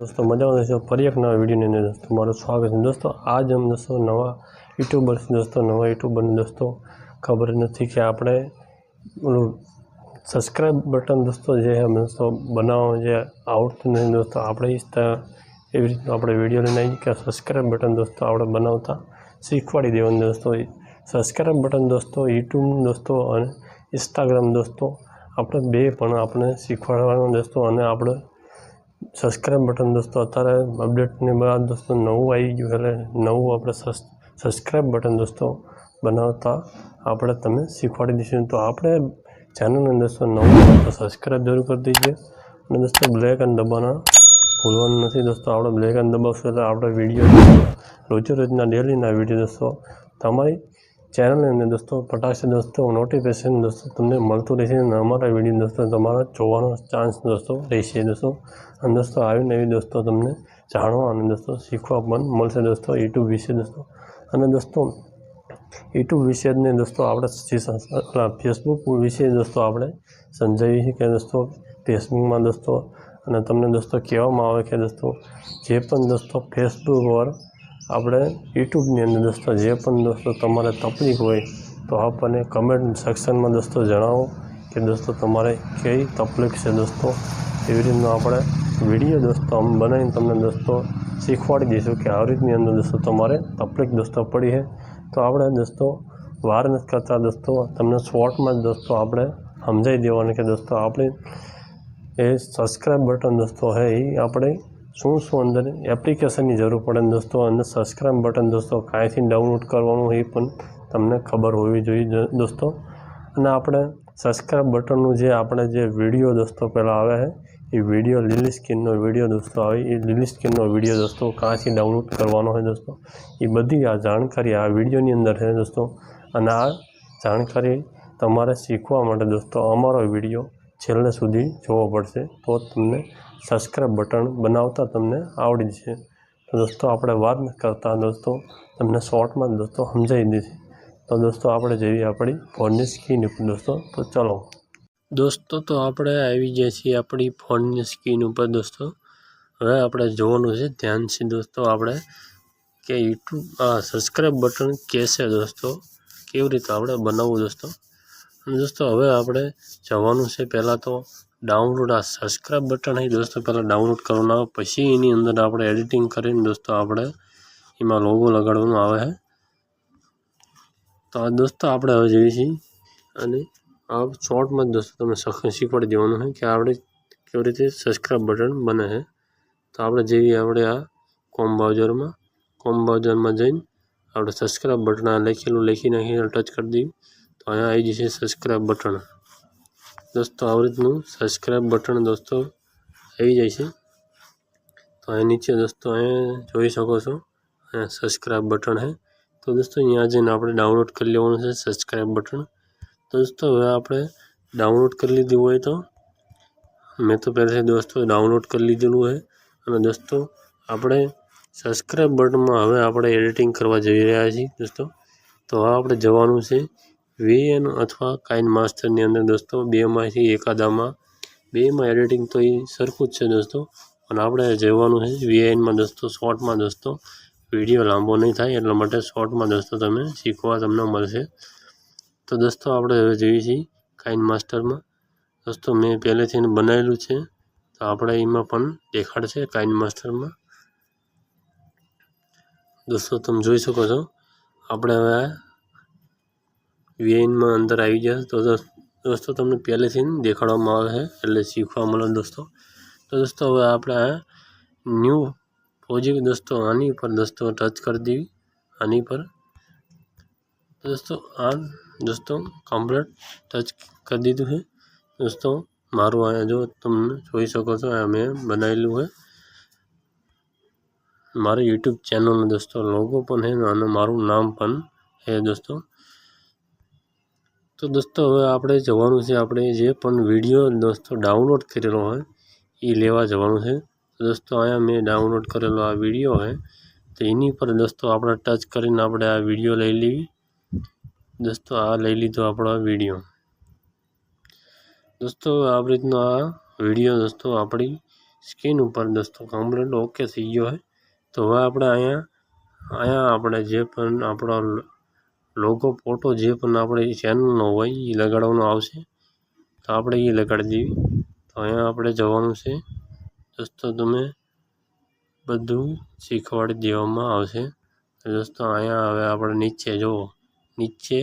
દોસ્તો, મજામાં દોસ્તો ફરી એક નવા વિડીયોની અંદર દોસ્તો મારું સ્વાગત છે. દોસ્તો, આજ અમે દોસ્તો નવા યુટ્યુબર્સ દોસ્તો, નવા યુટ્યુબરને દોસ્તો, ખબર નથી કે આપણે સબસ્ક્રાઈબ બટન દોસ્તો જે અમે દોસ્તો બનાવવા જે આવડતું નથી દોસ્તો, આપણે એવી રીતનું આપણે વીડિયો લઈને આવીએ કે સબસ્ક્રાઈબ બટન દોસ્તો આપણે બનાવતા શીખવાડી દેવાનું દોસ્તો. સબસ્ક્રાઈબ બટન દોસ્તો યુટ્યુબ દોસ્તો અને ઇન્સ્ટાગ્રામ દોસ્તો, આપણે બે પણ આપણે શીખવાડવાનું દોસ્તો અને આપણે સબસ્ક્રાઈબ બટન દોસ્તો, અત્યારે અપડેટની બાદ દોસ્તો નવું આવી ગયું, એટલે નવું આપણે સબસ્ક્રાઈબ બટન દોસ્તો બનાવતા આપણે તમે શીખવાડી દઈશું. તો આપણે ચેનલને દોસ્તો નવું સબસ્ક્રાઈબ જરૂર કરી દીजिए અને દોસ્તો બ્લેક અને દબાવવાના ભૂલવાનું નથી દોસ્તો, આપણે બ્લેક અને દબાવશું એટલે આપણે વીડિયો રોજે રોજના ડેલીના વીડિયો દોસ્તો તમારી ચેનલની અંદર દોસ્તો પટાશે દોસ્તો નોટિફિકેશન દોસ્તો, તમને મળતું રહેશે અને અમારા વીડિયો દોસ્તો તમારા જોવાનો ચાન્સ દોસ્તો રહેશે દોસ્તો. અને દોસ્તો આવી નવી દોસ્તો તમને જાણવા અને દોસ્તો શીખવા પણ મળશે દોસ્તો યુટ્યુબ વિશે દોસ્તો. અને દોસ્તો યુટ્યુબ વિશે દોસ્તો આપણે ફેસબુક વિશે દોસ્તો આપણે સમજાવીએ છીએ કે દોસ્તો ફેસબુકમાં દોસ્તો, અને તમને દોસ્તો કહેવામાં આવે કે દોસ્તો, જે પણ દોસ્તો ફેસબુક પર આપણે યુટ્યુબની અંદર દોસ્તો, જે પણ દોસ્તો તમારે તકલીફ હોય, તો આપણને કમેન્ટ સેક્શનમાં દોસ્તો જણાવો કે દોસ્તો તમારે કઈ તકલીફ છે દોસ્તો. એવી રીતનો આપણે વીડિયો દોસ્તો અમે બનાવીને તમને દોસ્તો શીખવાડી દઈશું કે આવી રીતની અંદર દોસ્તો તમારે તકલીફ દોસ્તો પડી છે. તો આપણે દોસ્તો વાર નથી કરતા દોસ્તો તમને શોર્ટમાં જ દોસ્તો આપણે સમજાવી દેવાનું કે દોસ્તો આપણે એ સબસ્ક્રાઈબ બટન દોસ્તો છે એ આપણે શું શું અંદર એપ્લિકેશનની જરૂર પડે ને દોસ્તો? અને સબસ્ક્રાઈબ બટન દોસ્તો, કાંઈથી ડાઉનલોડ કરવાનું એ પણ તમને ખબર હોવી જોઈએ દોસ્તો. અને આપણે સબસ્ક્રાઈબ બટનનું જે આપણે જે વીડિયો દોસ્તો પહેલાં આવે છે, એ વીડિયો લીલી સ્કીનનો વીડિયો દોસ્તો આવે. એ લીલી સ્કીનનો વીડિયો દોસ્તો કાંથી ડાઉનલોડ કરવાનો હોય દોસ્તો. એ બધી આ જાણકારી આ વિડીયોની અંદર છે દોસ્તો. અને આ જાણકારી તમારે શીખવા માટે દોસ્તો અમારો વીડિયો છેલ્લે સુધી જોવો પડશે તો તમને સબસ્ક્રાઈબ બટન બનાવતા તમને આવડી જશે. તો દોસ્તો, આપણે વાત કરતા દોસ્તો, તમને શોર્ટમાં દોસ્તો સમજાવી દીધી તો દોસ્તો, આપણે જેવી આપણી ફોનની સ્કીન ઉપર દોસ્તો. તો ચલો. દોસ્તો, તો આપણે આવી ગયા છીએ આપણી ફોનની સ્કીન ઉપર દોસ્તો. હવે આપણે જોવાનું છે ધ્યાનથી દોસ્તો, આપણે કે યુટ્યુબ સબસ્ક્રાઈબ બટન કહેશે દોસ્તો? કેવી રીતે આપણે બનાવવું દોસ્તો? દોસ્તો, હવે આપણે જવાનું છે પહેલાં તો ડાઉનલોડ આ સબસ્ક્રાઈબ બટન અહીં દોસ્તો, પહેલાં ડાઉનલોડ કરવાનું આવે, પછી એની અંદર આપણે એડિટિંગ કરીને દોસ્તો આપણે એમાં લોગો લગાડવાનું આવે છે. તો આ દોસ્તો આપણે હવે જોઈએ છીએ. અને આ શોર્ટમાં જ દોસ્તો તમને શીખવાડી દેવાનું છે કે આપણે કેવી રીતે સબસ્ક્રાઈબ બટન બને છે. તો આપણે જેવી આપણે આ કોમ બ્રાઉઝરમાં કોમ બ્રાઉઝરમાં જઈને આપણે સબસ્ક્રાઈબ બટન લખેલું, લખી નાખીને ટચ કરી દઈએ. તો અહીંયા આવી જશે સબસ્ક્રાઈબ બટન દોસ્તો આવી રીતનું સબસ્ક્રાઈબ બટન દોસ્તો આવી જાય છે. તો અહીં નીચે દોસ્તો અહીંયા જોઈ શકો છો. અહીંયા સબસ્ક્રાઈબ બટન છે. તો દોસ્તો, અહીંયા જઈને આપણે ડાઉનલોડ કરી લેવાનું છે સબસ્ક્રાઈબ બટન તો દોસ્તો, હવે આપણે ડાઉનલોડ કરી લીધું હોય તો મેં તો પહેલાંથી દોસ્તો ડાઉનલોડ કરી લીધેલું છે. અને દોસ્તો, આપણે સબસ્ક્રાઈબ બટનમાં હવે આપણે એડિટિંગ કરવા જઈ રહ્યા છીએ દોસ્તો. તો હવે આપણે જવાનું છે વીએન અથવા કાઇન માસ્ટરની અંદર દોસ્તો બેમાંથી એકાદામાં બેમાં એડિટિંગ તો એ સરખું જ છે દોસ્તો. અને આપણે જવાનું છે વીએનમાં દોસ્તો, શોર્ટમાં દોસ્તો, વીડિયો લાંબો નહીં થાય એટલા માટે શોર્ટમાં દોસ્તો તમે શીખવા તમને મળશે. તો દોસ્તો, આપણે હવે જોઈએ છીએ કાઇન માસ્ટરમાં. દોસ્તો, મેં પહેલેથી બનાવેલું છે, તો આપણે એમાં પણ દેખાડશે કાઇન માસ્ટરમાં. દોસ્તો, તમે જોઈ શકો છો. આપણે હવે વીએનમાં અંદર આવી ગયા તો દોસ્તો તમને પહેલેથી દેખાડવામાં આવે છે એટલે શીખવા મળે દોસ્તો તો દોસ્તો હવે આપણે આ ન્યૂ પ્રોજેક્ટ દોસ્તો આની પર દોસ્તો ટચ કરી દેવી આની પર દોસ્તો આ દોસ્તો કમ્પ્લીટ ટચ કરી દીધું છે દોસ્તો મારું અહીંયા જો તમને જોઈ શકો છો આ મેં બનાવેલું છે મારી યુટ્યુબ ચેનલનો દોસ્તો લોગો પણ છે અને મારું નામ પણ છે દોસ્તો તો દોસ્તો, હવે આપણે જવાનું છે, આપણે જે પણ વીડિયો દોસ્તો ડાઉનલોડ કરેલો હોય, એ લેવા જવાનું છે. દોસ્તો, અહીંયા મેં ડાઉનલોડ કરેલો આ વીડિયો છે. તો એની પર દોસ્તો, આપણે ટચ કરીને આપણે આ વીડિયો લઈ લેવી. દોસ્તો, આ લઈ લીધો આપણો વીડિયો દોસ્તો આવી રીતનો આ વીડિયો દોસ્તો આપણી સ્કીન ઉપર દોસ્તો કમ્પ્લીટ ઓકે થઈ ગયો હોય તો હવે આપણે અહીંયા અહીંયા આપણે જે પણ આપણો લોગો ફોટો જે પણ આપણે ચેનલનો હોય એ લગાડવાનો આવશે. તો આપણે એ લગાડી દેવી. તો અહીંયા આપણે જવાનું છે. દોસ્તો, તમે બધું શીખવાડી દેવામાં આવશે. દોસ્તો, અહીંયા હવે આપણે નીચે જુઓ. નીચે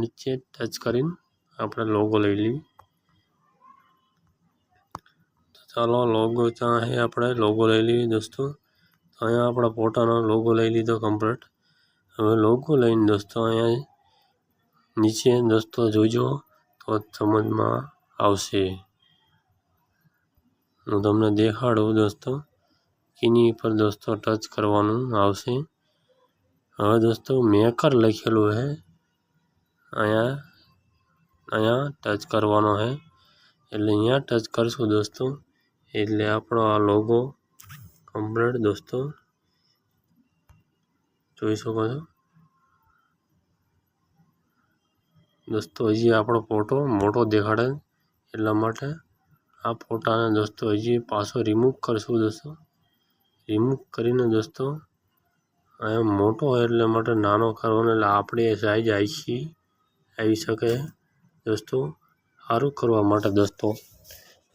નીચે ટચ કરીને આપણે લોગો લઈ લઈએ તો ચાલો લોગો ત્યાં આપણે લોગો લઈ લઈએ દોસ્તો. અહીંયા આપણા ફોટાનો લોગો લઈ લીધો કમ્પ્લીટ હવે લોગો લઈને દોસ્તો અહીંયા નીચે દોસ્તો જોજો તો સમજમાં આવશે. હું તમને દેખાડું દોસ્તો એની પર દોસ્તો ટચ કરવાનું આવશે. હવે દોસ્તો મેકર લખેલું છે અહીંયા અહીંયા ટચ કરવાનો છે એટલે અહીંયા ટચ કરશું દોસ્તો. એટલે આપણો આ લોગો કમ્પ્લીટ દોસ્તો. જોઈ શકો છો. દોસ્તો, હજી આપણો ફોટો મોટો દેખાડે એટલા માટે આ ફોટાને દોસ્તો હજી પાછો રિમૂવ કરશું દોસ્તો. રિમૂવ કરીને દોસ્તો, અહીંયા મોટો હોય એટલે માટે નાનો કરવાનો એટલે આપણી સાઈઝ આવી આવી શકે દોસ્તો. સારું કરવા માટે દોસ્તો,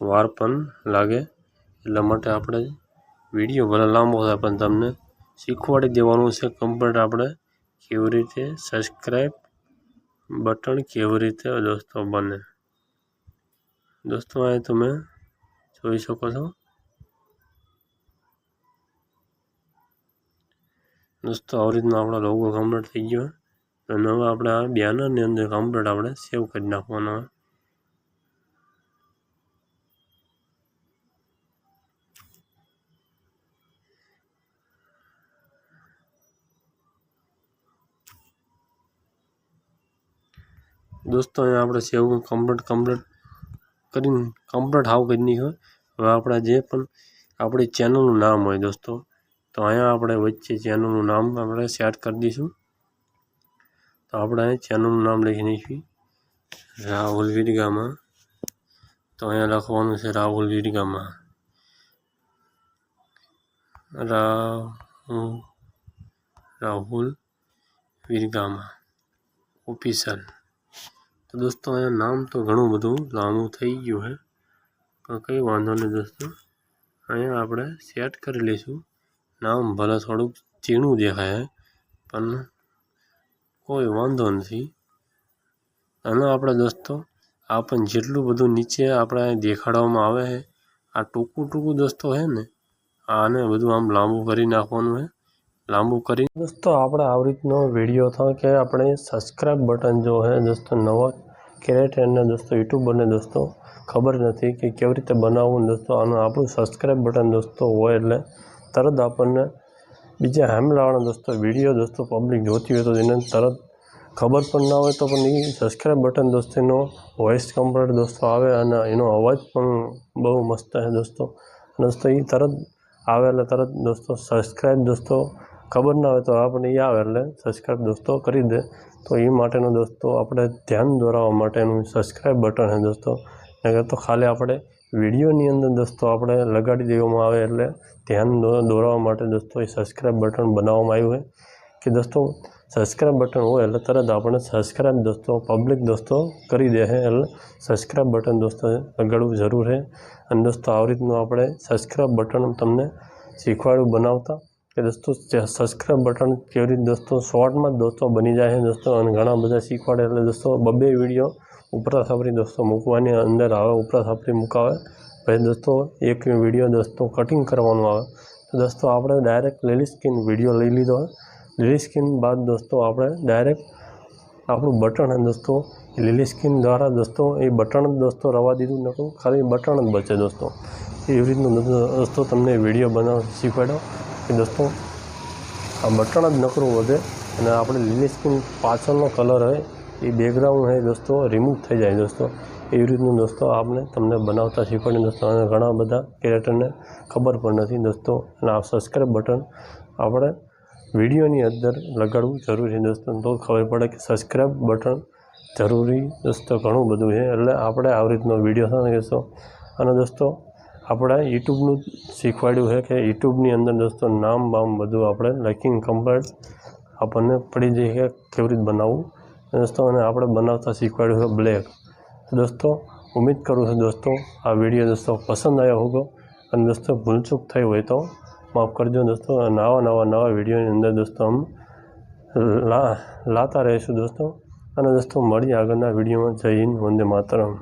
વાર પણ લાગે, એટલા માટે આપણે વીડિયો ભલે લાંબો થાય પણ તમને શીખવાડી દેવાનું છે કમ્પ્લીટ આપણે. કેવી રીતે સબસ્ક્રાઈબ બટન કેવી રીતે દોસ્તો બને. દોસ્તો અહીં તમે જોઈ શકો છો. દોસ્તો, આવી રીતનો આપણો લોગો કમ્પ્લીટ થઈ ગયો. અને હવે આપણે આ બેનરની અંદર કમ્પ્લીટ આપણે સેવ કરી નાખવાનો. દોસ્તો, અહીંયા આપણે સેવ કમ્પ્લીટ કમ્પ્લીટ કરીને કમ્પ્લીટ હાવ કરી નાખ્યો હવે આપણે જે પણ આપણી ચેનલનું નામ હોય દોસ્તો, તો અહીંયા આપણે વચ્ચે ચેનલનું નામ આપણે સેટ કરી દઈશું. તો આપણે અહીંયા ચેનલનું નામ લખી નાખીએ. રાહુલ વીરગામાં. તો અહીંયા લખવાનું છે રાહુલ વીરગામાં. રાહુલ રાહુલ વીરગામાં. ઓફિસર તો દોસ્તો અહીંયા નામ તો ઘણું બધું લાંબુ થઈ ગયું છે પણ કંઈ વાંધો નહીં દોસ્તો. અહીંયા આપણે સેટ કરી લઈશું. નામ ભલે થોડુંક ચીણું દેખાય પણ કોઈ વાંધો નથી. અને આપણે દોસ્તો, આ પણ જેટલું બધું નીચે આપણે દેખાડવામાં આવે છે આ ટૂંકું ટૂંકું દોસ્તો છે ને, આને બધું આમ લાંબુ કરી નાખવાનું છે લાંબુ કરી. દોસ્તો, આપણે આવી રીતનો વીડિયો થાય કે આપણે સબસ્ક્રાઈબ બટન જો હે, દોસ્તો, નવા ક્રિએટરને દોસ્તો યુટ્યુબરને દોસ્તો, ખબર નથી કે કેવી રીતે બનાવવું દોસ્તો, આનું આપણું સબસ્ક્રાઈબ બટન દોસ્તો હોય એટલે તરત આપણને બીજા હેમલાવાળા દોસ્તો વીડિયો દોસ્તો પબ્લિક જોતી હોય તો એને તરત ખબર પણ ના હોય તો પણ એ સબસ્ક્રાઈબ બટન દોસ્તો, એનો વોઇસ કમ્પ્લેટ દોસ્તો આવે અને એનો અવાજ પણ બહુ મસ્ત છે દોસ્તો. દોસ્તો એ તરત આવે એટલે તરત દોસ્તો સબસ્ક્રાઈબ દોસ્તો ખબર ના હોય તો આપણને એ આવે એટલે સબસ્ક્રાઈબ દોસ્તો કરી દે. તો એ માટેનો દોસ્તો આપણે ધ્યાન દોરાવવા માટેનું સબસ્ક્રાઈબ બટન છે દોસ્તો. નગર તો ખાલી આપણે વિડીયોની અંદર દોસ્તો આપણે લગાડી દેવામાં આવે એટલે ધ્યાન દોરાવવા માટે દોસ્તો એ સબસ્ક્રાઈબ બટન બનાવવામાં આવ્યું હોય કે દોસ્તો સબસ્ક્રાઈબ બટન હોય એટલે તરત આપણે સબસ્ક્રાઈબ દોસ્તો પબ્લિક દોસ્તો કરી દે છે એટલે સબસ્ક્રાઈબ બટન દોસ્તો લગાડવું જરૂર છે. અને દોસ્તો આવી રીતનું આપણે સબસ્ક્રાઈબ બટન તમને શીખવાડ્યું બનાવતા. કે દોસ્તો સબસ્ક્રાઈબ બટન કેવી રીતે દોસ્તો, શોર્ટમાં દોસ્તો બની જાય છે દોસ્તો, અને ઘણા બધા શીખવાડે એટલે દોસ્તો, બબે વીડિયો ઉપરા સાપરી દોસ્તો મૂકવાની, અંદર આવે, ઉપરા સાપરી મૂકાવે. પછી દોસ્તો, એક વીડિયો દોસ્તો કટિંગ કરવાનો આવે. તો દોસ્તો, આપણે ડાયરેક્ટ લીલી સ્કીન વીડિયો લઈ લીધો. લીલી સ્કીન બાદ દોસ્તો, આપણે ડાયરેક્ટ આપણું બટન દોસ્તો લીલી સ્કીન દ્વારા દોસ્તો, એ બટન જ દોસ્તો રવા દીધું નહોતું ખાલી બટન જ બચે દોસ્તો. એવી રીતનું દોસ્તો તમને વીડિયો બનાવ શીખવાડ્યો. કે દોસ્તો, આ બટન જ નકરું વધે અને આપણે લીલી સ્કીન પાછળનો કલર હોય, એ બેકગ્રાઉન્ડ હોય દોસ્તો રિમૂવ થઈ જાય દોસ્તો. એવી રીતનું દોસ્તો આપણે તમને બનાવતા શીખવાડીને દોસ્તો. અને ઘણા બધા કેરેક્ટરને ખબર પણ નથી દોસ્તો. અને આ સબસ્ક્રાઈબ બટન આપણે વિડીયોની અંદર લગાડવું જરૂરી છે દોસ્તો. તો ખબર પડે કે સબસ્ક્રાઈબ બટન જરૂરી દોસ્તો ઘણું બધું છે. એટલે આપણે આવી રીતનો વીડિયો દોસ્તો અને દોસ્તો આપણે યુટ્યુબનું શીખવાડ્યું છે કે યુટ્યુબની અંદર દોસ્તો નામ બામ બધું આપણે લખીને કમ્પ્લેટ આપણને પડી જઈએ કે કેવી રીતે બનાવવું. દોસ્તો અને આપણે બનાવતા શીખવાડ્યું છે બ્લેક. દોસ્તો ઉમ્મીદ કરું છું દોસ્તો, આ વીડિયો દોસ્તો પસંદ આવ્યો હોગો. અને દોસ્તો ભૂલચૂક થઈ હોય તો માફ કરજો દોસ્તો. નવા નવા નવા વિડીયોની અંદર દોસ્તો આમ લાતા રહીશું દોસ્તો. અને દોસ્તો મળીએ આગળના વિડીયોમાં. હિન્દ, વંદે માતરમ.